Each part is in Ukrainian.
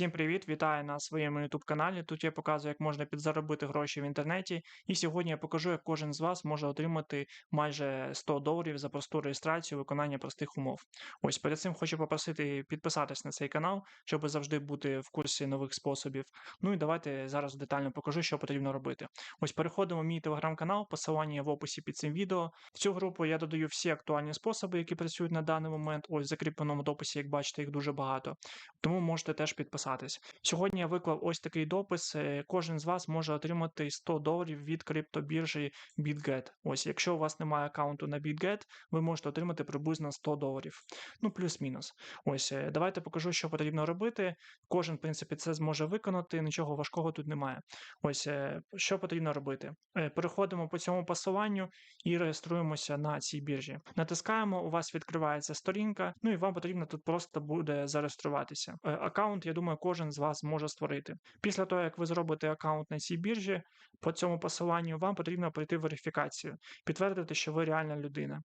Всім привіт! Вітаю на своєму YouTube каналі. Тут я показую, як можна підзаробити гроші в інтернеті. І сьогодні я покажу, як кожен з вас може отримати майже 100 доларів за просту реєстрацію виконання простих умов. Ось перед цим хочу попросити підписатись на цей канал, щоб завжди бути в курсі нових способів. Ну і давайте зараз детально покажу, що потрібно робити. Ось переходимо в мій телеграм-канал, посилання в описі під цим відео. В цю групу я додаю всі актуальні способи, які працюють на даний момент. Ось в закріпленому дописі, як бачите, їх дуже багато. Тому можете теж підписатись. Сьогодні я виклав ось такий допис. е, Кожен з вас може отримати 100 доларів від криптобіржі BitGet. Ось, якщо у вас немає аккаунту на BitGet, ви можете отримати приблизно 100 доларів. Ну, плюс-мінус. Ось, е, давайте покажу, що потрібно робити. Кожен, в принципі, це зможе виконати, нічого важкого тут немає. Ось, е, що потрібно робити? Переходимо по цьому посиланню і реєструємося на цій біржі. Натискаємо, у вас відкривається сторінка, ну і вам потрібно тут просто буде зареєструватися. Аккаунт, я думаю, кожен з вас може створити. Після того, як ви зробите аккаунт на цій біржі, по цьому посиланню вам потрібно пройти верифікацію, підтвердити, що ви реальна людина.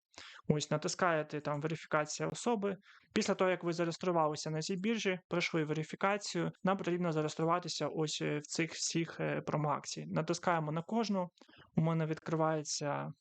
Ось натискаєте там верифікація особи. Після того, як ви зареєструвалися на цій біржі, пройшли верифікацію, нам потрібно зареєструватися ось е, в цих всіх е, промоакцій. Натискаємо на кожну. У мене відкривається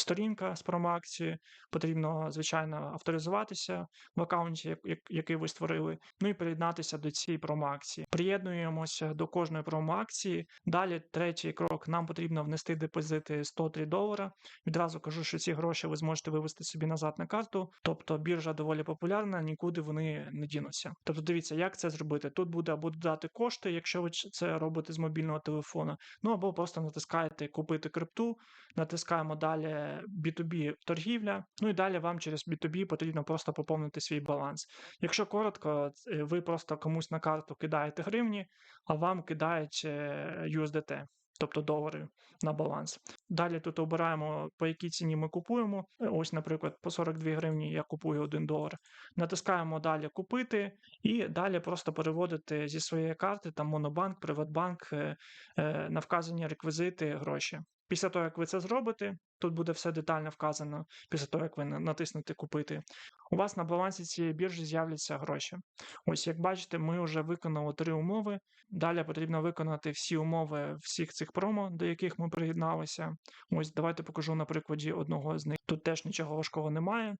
сторінка з промоакції. Потрібно, звичайно, авторизуватися в аккаунті, як- як- який ви створили, ну і приєднатися до цієї промоакції. Приєднуємося до кожної промоакції. Далі, третій крок, нам потрібно внести депозити 103 долара. Відразу кажу, що ці гроші ви зможете вивести собі назад на карту. Тобто біржа доволі популярна, нікуди вони не дінуться. Тобто, дивіться, як це зробити. Тут буде або додати кошти, якщо ви це робите з мобільного телефона, ну або просто натискаєте купити крипту, натискаємо далі B2B торгівля. Ну і далі вам через B2B потрібно просто поповнити свій баланс. Якщо коротко, ви просто комусь на карту кидаєте гривні, а вам кидають е, USDT. Тобто долари на баланс. Далі тут обираємо, по якій ціні ми купуємо. Ось, наприклад, по 42 гривні я купую 1 долар. Натискаємо далі купити, і далі просто переводити зі своєї карти, там Монобанк, Приватбанк, е, е, на вказані реквізити гроші. Після того, як ви це зробите, тут буде все детально вказано, після того, як ви натиснете купити. У вас на балансі цієї біржі з'являться гроші. Ось, як бачите, ми вже виконали три умови. Далі потрібно виконати всі умови всіх цих промо, до яких ми приєдналися. Ось давайте покажу на прикладі одного з них. Тут теж нічого важкого немає.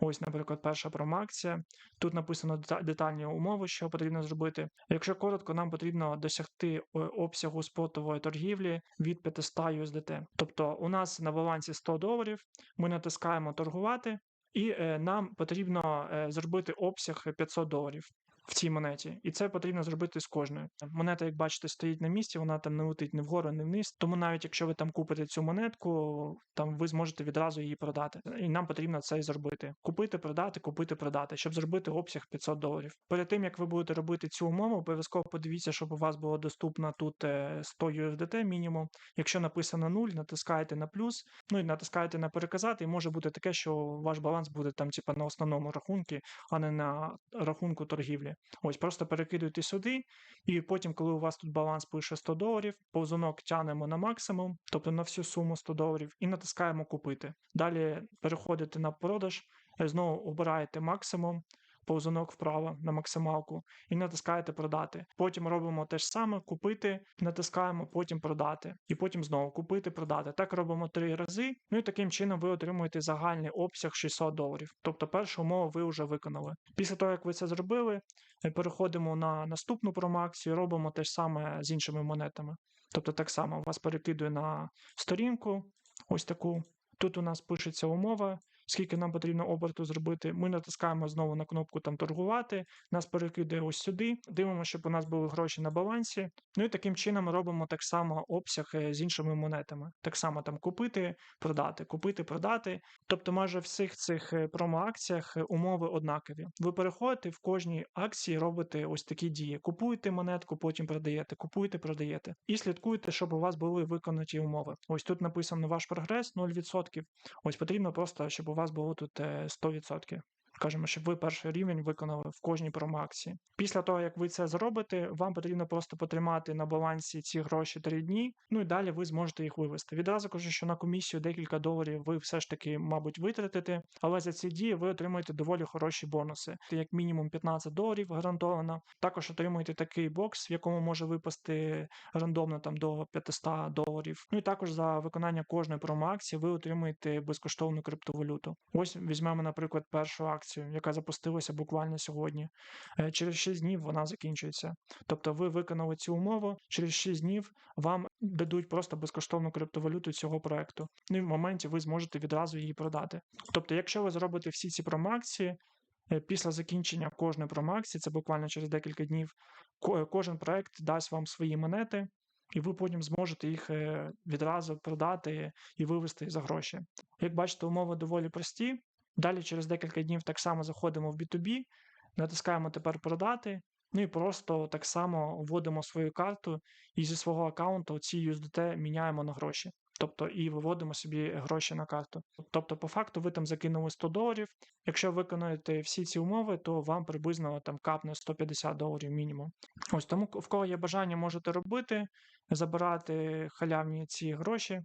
Ось, наприклад, перша промакція. Тут написано детальні умови, що потрібно зробити. Якщо коротко, нам потрібно досягти е, обсягу спотової торгівлі від 500 USDT. Тобто у нас на балансі 100 доларів, ми натискаємо торгувати, і е, нам потрібно е, зробити обсяг 500 доларів. В цій монеті, і це потрібно зробити з кожною. Монета, як бачите, стоїть на місці, вона там не летить ні вгору, ні вниз. Тому навіть якщо ви там купите цю монетку, там ви зможете відразу її продати. І нам потрібно це і зробити: купити, продати, купити, продати, щоб зробити обсяг 500 доларів. Перед тим як ви будете робити цю умову, обов'язково подивіться, щоб у вас було доступно тут е, 100 USDT мінімум. Якщо написано 0, натискаєте на плюс, ну і натискаєте на переказати, і може бути таке, що ваш баланс буде там, типа, на основному рахунку, а не на рахунку торгівлі. Ось просто перекидуйте сюди, і потім, коли у вас тут баланс пише 100 доларів, повзунок тянемо на максимум, тобто на всю суму 100 доларів, і натискаємо купити. Далі переходите на продаж, знову обираєте максимум. Повзунок вправо на максималку і натискаєте продати. Потім робимо те ж саме, купити, натискаємо, потім продати, і потім знову купити, продати. Так робимо три рази. Ну і таким чином ви отримуєте загальний обсяг 600 доларів. Тобто першу умову ви вже виконали. Після того, як ви це зробили, переходимо на наступну промоакцію, робимо те ж саме з іншими монетами. Тобто так само вас перекидує на сторінку, ось таку. Тут у нас пишеться умова, скільки нам потрібно оберту зробити. Ми натискаємо знову на кнопку там торгувати, нас перекидує ось сюди. Дивимося, щоб у нас були гроші на балансі. Ну і таким чином робимо так само обсяг е, з іншими монетами. Так само там купити, продати, купити, продати. Тобто, майже в всіх цих е, промо-акціях е, умови однакові. Ви переходите в кожній акції, робите ось такі дії: купуєте монетку, потім продаєте, купуєте, продаєте. І слідкуйте, щоб у вас були виконані умови. Ось тут написано ваш прогрес 0%. Ось потрібно просто, щоб у вас було тут е, 100%. Скажімо, щоб ви перший рівень виконали в кожній промоакції. Після того, як ви це зробите, вам потрібно просто потримати на балансі ці гроші 3 дні, ну і далі ви зможете їх вивести. Відразу кажу, що на комісію декілька доларів ви все ж таки, мабуть, витратите, але за ці дії ви отримуєте доволі хороші бонуси. Як мінімум 15 доларів гарантовано. Також отримуєте такий бокс, в якому може випасти рандомно там до 500 доларів. Ну і також за виконання кожної промоакції ви отримуєте безкоштовну криптовалюту. Ось візьмемо, наприклад, першу акцію, яка запустилася буквально сьогодні. Е, Через 6 днів вона закінчується. Тобто ви виконали цю умову, через 6 днів вам дадуть просто безкоштовну криптовалюту цього проекту. Ну і в моменті ви зможете відразу її продати. Тобто, якщо ви зробите всі ці промоакції, е, після закінчення кожної промоакції, це буквально через декілька днів, кожен проект дасть вам свої монети, і ви потім зможете їх е, відразу продати і вивести за гроші. Як бачите, умови доволі прості. Далі через декілька днів так само заходимо в B2B, натискаємо тепер продати. Ну і просто так само вводимо свою карту і зі свого аккаунту ці USDT міняємо на гроші. Тобто і виводимо собі гроші на карту. Тобто, по факту, ви там закинули 100 доларів. Якщо виконуєте всі ці умови, то вам приблизно там капне 150 доларів мінімум. Ось тому, в кого є бажання, можете робити, забирати халявні ці гроші.